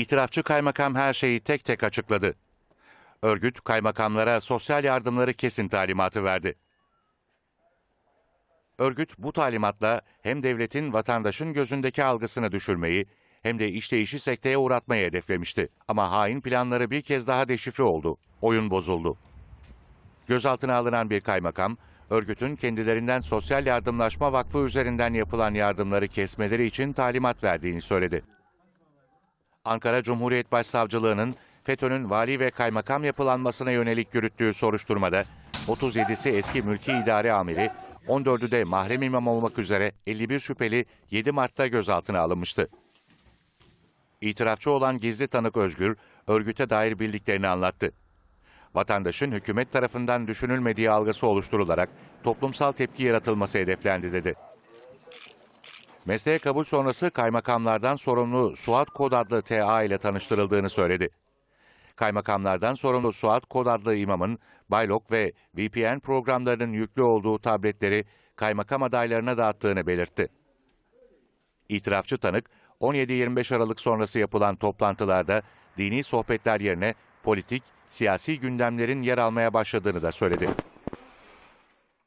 İtirafçı kaymakam her şeyi tek tek açıkladı. Örgüt kaymakamlara sosyal yardımları kesin talimatı verdi. Örgüt bu talimatla hem devletin vatandaşın gözündeki algısını düşürmeyi hem de işleyişi sekteye uğratmayı hedeflemişti. Ama hain planları bir kez daha deşifre oldu. Oyun bozuldu. Gözaltına alınan bir kaymakam, örgütün kendilerinden Sosyal Yardımlaşma Vakfı üzerinden yapılan yardımları kesmeleri için talimat verdiğini söyledi. Ankara Cumhuriyet Başsavcılığı'nın FETÖ'nün vali ve kaymakam yapılanmasına yönelik yürüttüğü soruşturmada 37'si eski mülki idare amiri, 14'ü de mahrem imam olmak üzere 51 şüpheli 7 Mart'ta gözaltına alınmıştı. İtirafçı olan gizli tanık Özgür, örgüte dair bildiklerini anlattı. Vatandaşın hükümet tarafından düşünülmediği algısı oluşturularak toplumsal tepki yaratılması hedeflendi dedi. Mesleğe kabul sonrası kaymakamlardan sorumlu Suat Kod adlı TA ile tanıştırıldığını söyledi. Kaymakamlardan sorumlu Suat Kod adlı imamın Baylok ve VPN programlarının yüklü olduğu tabletleri kaymakam adaylarına dağıttığını belirtti. İtirafçı tanık 17-25 Aralık sonrası yapılan toplantılarda dini sohbetler yerine politik, siyasi gündemlerin yer almaya başladığını da söyledi.